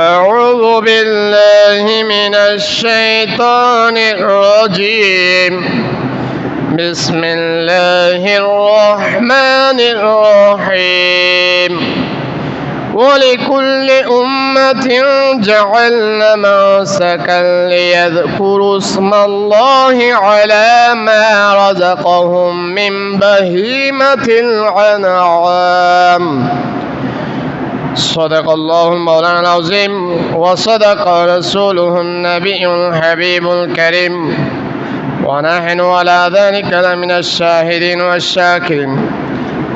أعوذ بالله من الشيطان الرجيم. بسم الله الرحمن الرحيم. ولكل أمة جعلنا منسكا ليذكروا اسم الله على ما رزقهم من بهيمة الأنعام. صدق الله مولانا العظيم وصدق رسوله النبي الحبيب الكريم. ونحن على ذلك لمن الشاهدين والشاكرين.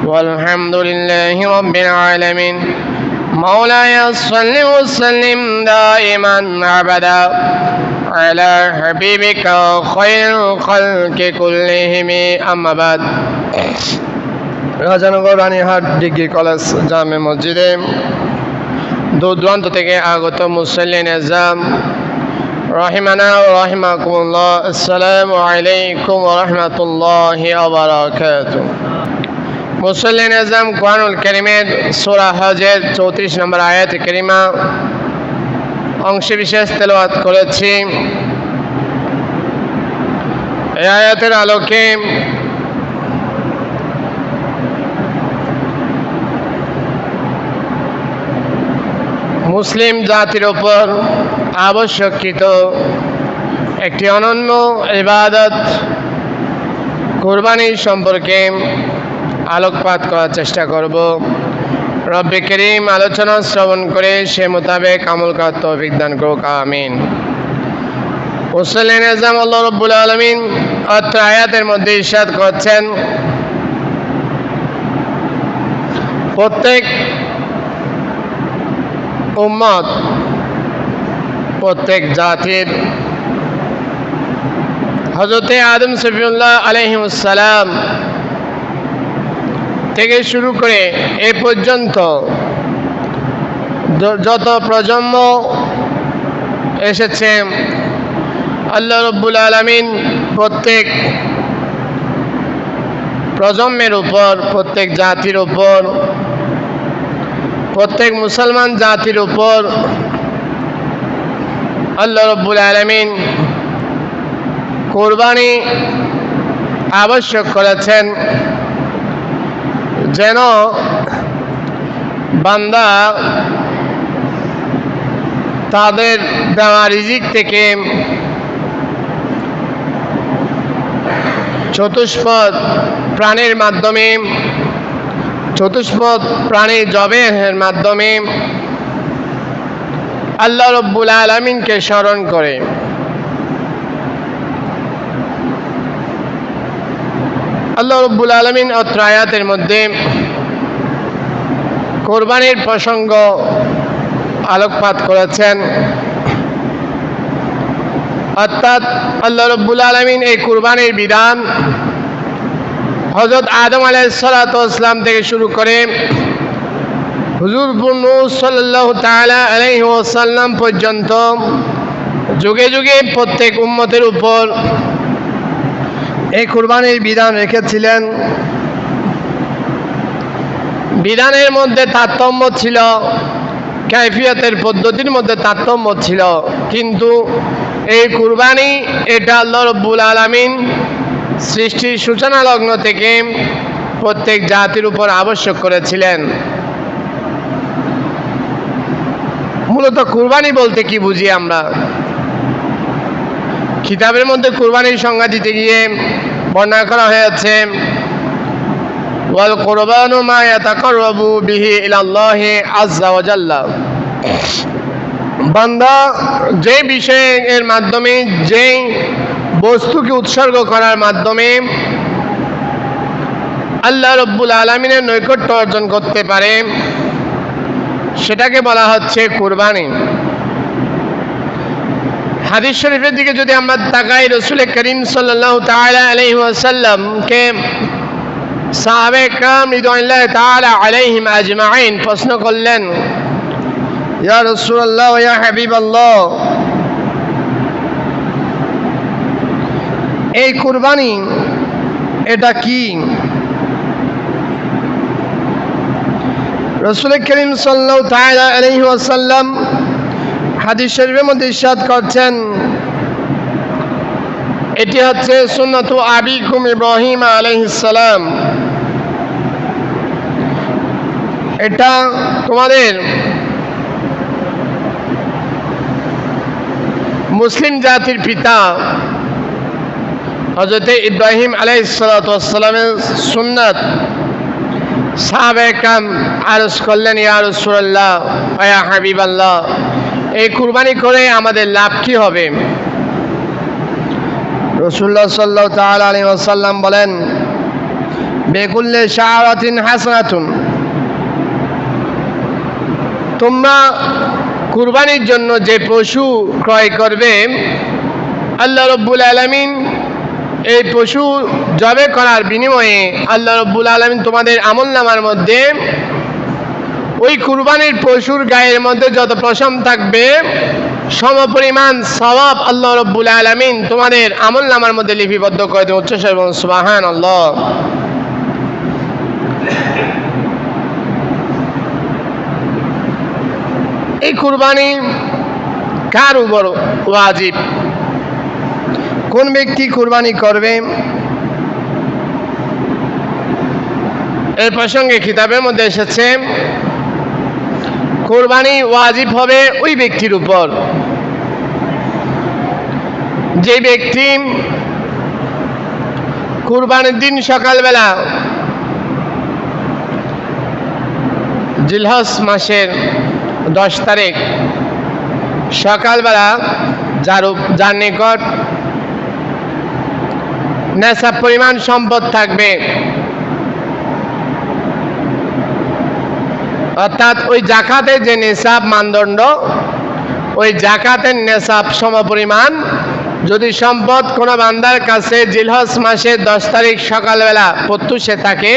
والحمد لله رب العالمين. مولاي صل وسلم دائما أبدا على حبيبك خير الخلق كلهم أما بعد. Rajanagar, Ranihat, degree college, জামে মসজিদে। দূর দূরান্ত থেকে আগত মুসল্লিন এজাম রহিমানা ও রহিমাকুমুল্লাহ, আসসালামু আলাইকুম রহমতুল্লাহ আবরাকাত মুসল্লিন এজাম কোরআনুল করিমের সোরা হজের চৌত্রিশ নম্বর আয়াত করিমা অংশে বিশেষ তেলাওয়াত করেছি। এই আয়াতের আলোকে মুসলিম জাতির ওপর আবশ্যকৃত একটি অনন্য ইবাদত কোরবানি সম্পর্কে আলোকপাত করার চেষ্টা করব। রব্বে করিম আলোচনা শ্রবণ করে সে মোতাবেক আমল করার দান করুক, আমিন। মুসলিম আজম আল্লাহ রব্বুল আলমিন অত্র আয়াতের মধ্যে ইস্বাদ করছেন, প্রত্যেক উম্মত। প্রত্যেক জাতির হজরতে আদম সফিউল্লাহ আলহিমসালাম থেকে শুরু করে এ পর্যন্ত যত প্রজন্ম এসেছে, আল্লাহ রব্বুল আলমিন প্রত্যেক প্রজন্মের উপর, প্রত্যেক জাতির উপর প্রত্যেক মুসলমান জাতির উপর আল্লাহ রব্বুল আলমিন কোরবানি আবশ্যক করেছেন যেন বান্দা তাদের দেওয়া রিজিক থেকে চতুষ্পদ প্রাণীর মাধ্যমে চতুষ্পদ প্রাণী জবের মাধ্যমে আল্লাহ রব্বুল আলমিনকে স্মরণ করে। আল্লাহ রব্বুল আলমিন অত্র আয়াতের মধ্যে কোরবানির প্রসঙ্গ আলোকপাত করেছেন। অর্থাৎ আল্লাহ রব্বুল আলমিন এই কোরবানির বিধান হজরত আদম আলাইসালাম থেকে শুরু করে হুজুর সাল্লাহ তালা আলহি ওসাল্লাম পর্যন্ত যুগে যুগে প্রত্যেক উম্মতের উপর এই কোরবানির বিধান রেখেছিলেন। বিধানের মধ্যে তারতম্য ছিল ক্যাফিয়তের পদ্ধতির মধ্যে তারতম্য ছিল। কিন্তু এই কুরবানি এটা আল্লাহ রব্বুল আলমিন সৃষ্টির সূচনা লগ্ন থেকে প্রত্যেক জাতির উপর আবশ্যক করেছিলেন। মূলত কুরবানি বলতে কি বুঝি আমরা? কিতাবের মধ্যে কুরবানির সংজ্ঞা দিতে গিয়ে বর্ণনা করা হয়েছে, ওয়াল কোরবানু মা বান্দা যে বিষয়ের মাধ্যমে যে বস্তুকে উৎসর্গ করার মাধ্যমে আল্লাহ রব্বুল আলমিনের নৈকট্য অর্জন করতে পারে। সেটাকে বলা হচ্ছে কুরবানি। হাদিস শরীফের দিকে যদি আমরা তাকাই, রসুল করিম সাল্লাহ তালা আলহি আসাল্লামকে সাহাবে কাম রিদুল্লাহ তালা আলাইহিম আজমাইন প্রশ্ন করলেন, ইয়া রসুল্লাহ ইয়া হাবিব আল্লাহ এই কুরবানি, এটা কি? রসুল করিম সাল্লাহ তালা আলহি হাদিস শরীফের মধ্যে ইরশাদ করছেন, এটি হচ্ছে সুন্নতু আবিকুম ইব্রাহিম আলাইহিসসালাম এটা তোমাদের মুসলিম জাতির পিতা হজরত ইব্রাহিম আলাইসালামের সুন্নত। সাহাবেকাম করলেন, ইয়া রসুল্লাহ হাবিব আল্লাহ এই কুরবানি করে আমাদের লাভ কি হবে? রসুল্লাহ সাল্লাহ তাল আলী আসাল্লাম বলেন, বেকুল্লে শাহরাতিন হাসনাতুন। তোমরা কুরবানির জন্য যে পশু ক্রয় করবে, আল্লাহ রব্বুল আলমিন এই পশু জবে করার বিনিময়ে আল্লাহ রব্বুল আলমিন তোমাদের আমল নামার মধ্যে ওই কুরবানির পশুর গায়ের মধ্যে যত প্রশম থাকবে সমপরিমাণ সবাব আল্লাহ রব্বুল আলমিন তোমাদের আমল নামার মধ্যে লিপিবদ্ধ করে দেবে। উচ্চ সুবাহান আল্লাহ এই কুরবানি কার উপর ওয়াজিব? কোন ব্যক্তি কুরবানি করবে? এই প্রসঙ্গে কিতাবের মধ্যে এসেছে, কোরবানি ওয়াজিব হবে ওই ব্যক্তির উপর। যে ব্যক্তি কুরবানির দিন সকালবেলা জিলহস মাসের দশ তারিখ সকালবেলা যার যার নিকট নেশা পরিমাণ সম্পদ থাকবে। অর্থাৎ ওই জাকাতের যে নেশাব মানদণ্ড, ওই জাকাতের নেশাব সমপরিমাণ যদি সম্পদ কোনো বান্দার কাছে জিলহস মাসের দশ তারিখ সকালবেলা প্রত্যুষে থাকে,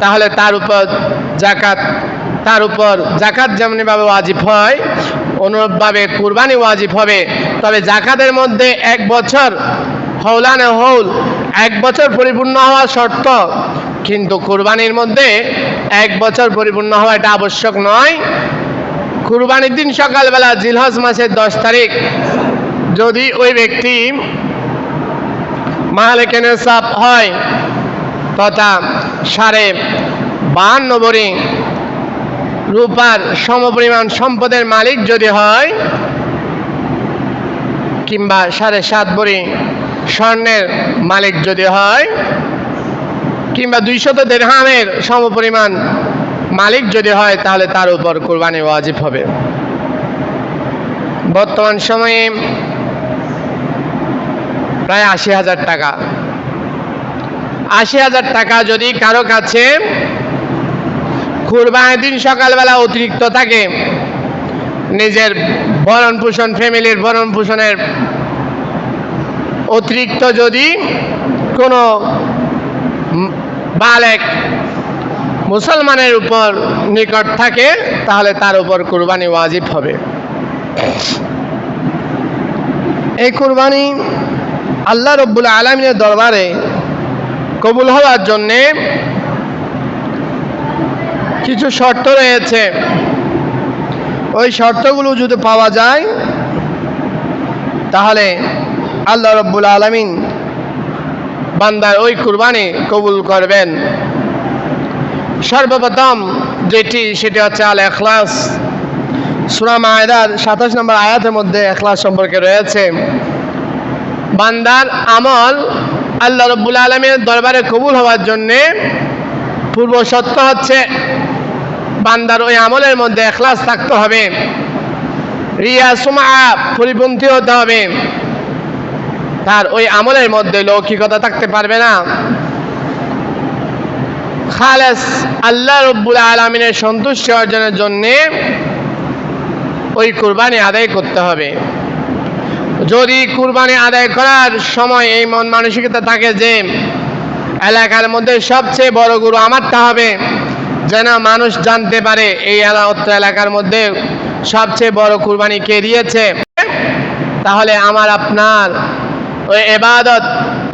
তাহলে তার উপর জাকাত, তার উপর জাকাত যেমনিভাবে ওয়াজিব হয়, অনুরূপভাবে কুরবানি ওয়াজিব হবে। তবে জাকাতের মধ্যে এক বছর হৌলানে হৌল, এক বছর পরিপূর্ণ হওয়া শর্ত। কিন্তু কুরবানির মধ্যে এক বছর পরিপূর্ণ হওয়া এটা আবশ্যক নয়। কুরবানির দিন সকালবেলা জিলহজ মাসের দশ তারিখ। যদি ওই ব্যক্তি মালিক নেশাব হয়, তথা সাড়ে বাহান্ন বড়ি রূপার সমপরিমাণ সম্পদের মালিক যদি হয়, কিংবা সাড়ে সাত বড়ি স্বর্ণের মালিক যদি হয়, কিংবা দুইশত দেড়হামের সমপরিমাণ মালিক যদি হয়, তাহলে তার উপর কোরবানি ওয়াজিব হবে। বর্তমান সময়ে প্রায় আশি হাজার টাকা। আশি হাজার টাকা যদি কারও কাছে কুরবানির দিন সকালবেলা অতিরিক্ত থাকে, নিজের ভরণ পোষণ ফ্যামিলির ভরণ পোষণের অতিরিক্ত যদি কোনো বালেক মুসলমানের উপর নিকট থাকে, তাহলে তার উপর কুরবানি ওয়াজিব হবে। এই কুরবানি আল্লাহ রব্বুল আলমিনের দরবারে কবুল হওয়ার জন্যে কিছু শর্ত রয়েছে। ওই শর্তগুলো যদি পাওয়া যায়, তাহলে আল্লাহ রব্বুল আলমিন বান্দার ওই কুরবানি কবুল করবেন। সর্বপ্রথম যেটি, সেটি হচ্ছে আল এখলাস সুরাম আয়দার সাতাশ নম্বর আয়াতের মধ্যে এখলাস সম্পর্কে রয়েছে। বান্দার আমল আল্লাহ রব্বুল আলমের দরবারে কবুল হওয়ার জন্যে পূর্ব সত্য হচ্ছে বান্দার ওই আমলের মধ্যে এখলাস থাকতে হবে। রিয়া সুমা পরিপন্থী হতে হবে। তার ওই আমলের মধ্যে লৌকিকতা থাকতে পারবে না। খালেস, আল্লাহ রব্বুল আলমিনের সন্তুষ্টি অর্জনের জন্যে ওই কুরবানি আদায় করতে হবে। যদি কুরবানি আদায় করার সময় এই মন মানসিকতা থাকে যে এলাকার মধ্যে সবচেয়ে বড় গুরু আমারটা হবে, যেন মানুষ জানতে পারে এই এলাকার মধ্যে সবচেয়ে বড় কুরবানি কে দিয়েছে, তাহলে আমার আপনার ওই এবাদত,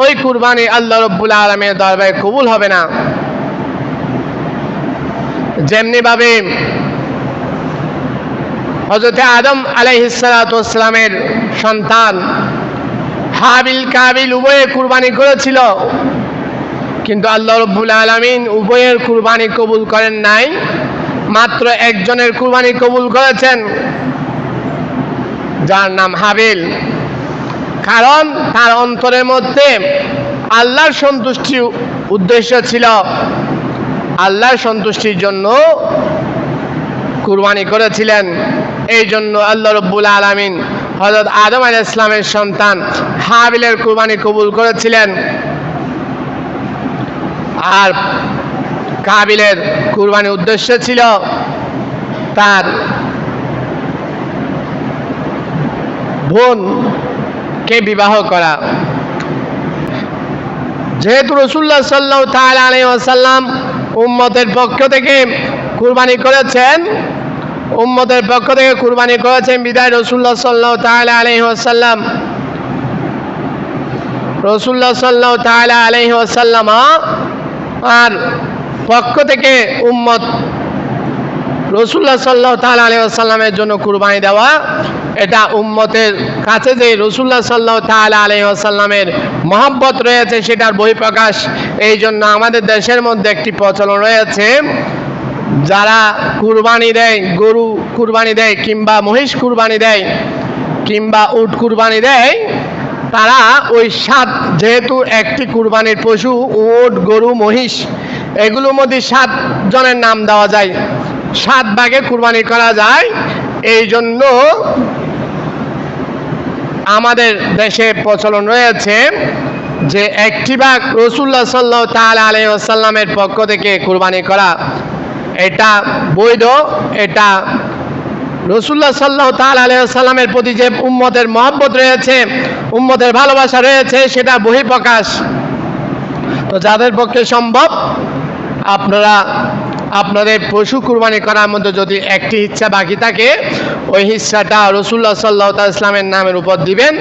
ওই কুরবানি আল্লাহ রব্বুল আলমের দরবারে কবুল হবে না। যেমনিভাবে হজরতে আদম আলাইহিসালামের সন্তান হাবিল কাবিল উভয়ে কুরবানি করেছিল, কিন্তু আল্লাহ রব্বুল আলমিন উভয়ের কুরবানি কবুল করেন নাই, মাত্র একজনের কুরবানি কবুল করেছেন, যার নাম হাবিল। কারণ তার অন্তরের মধ্যে আল্লাহর সন্তুষ্টি উদ্দেশ্য ছিল আল্লাহর সন্তুষ্টির জন্য কুরবানি করেছিলেন। এই জন্য আল্লাহ রব্বুল আলমিন হজরত আদম আল ইসলামের সন্তান হাবিলের কুরবানি কবুল করেছিলেন। আর কাবিলের কুরবানি উদ্দেশ্য ছিল তার বোনকে বিবাহ করা। যেহেতু রসুল্লাহ সাল্লাহ তাল আলী আসাল্লাম উম্মতের পক্ষ থেকে কুরবানি করেছেন, উম্মতের পক্ষ থেকে কুরবানি করেছেন বিদায় রসুল্লাহ সাল্লাহ তাল আলী আসাল্লাম রসুল্লাহ সাল্লাহ তাল আলী আসাল্লাম আর পক্ষ থেকে উম্মত রসুল্লাহ সাল্লাহ তাল আলী আসাল্লামের জন্য কুরবানি দেওয়া এটা উম্মতের কাছে যে রসুল্লাহ সাল্লাহ তাল আলী আসাল্লামের মহব্বত রয়েছে, সেটার বহিঃপ্রকাশ এই জন্য আমাদের দেশের মধ্যে একটি প্রচলন রয়েছে, যারা কুরবানি দেয়, গরু কুরবানি দেয় কিংবা মহিষ কুরবানি দেয় কিংবা উট কুরবানি দেয়, তারা ওই সাত, যেহেতু একটি কুরবানির পশু, উট, গরু, মহিষ, এগুলোর মধ্যে সাত জনের নাম দেওয়া যায়। সাত ভাগে কুরবানি করা যায়। এই জন্য আমাদের দেশে প্রচলন রয়েছে যে একটি ভাগ রসুল্লাহ সাল্লাহ তাল আলাইসাল্লামের পক্ষ থেকে কুরবানি করা এটা বৈধ, এটা রসুল্লাহ সাল্লাহ তাল আলাইসাল্লামের প্রতি যে উম্মতের মহব্বত রয়েছে, উম্মতের ভালোবাসা রয়েছে, সেটা বহিঃপ্রকাশ। তো যাদের পক্ষে সম্ভব, আপনারা আপনাদের পশু কুরবানি করার মধ্যে যদি একটি হিচ্ছা বাকি থাকে, ওই হিচ্ছাটা রসুল্লাহ সাল্লাহ ইসলামের নামের উপর দিবেন।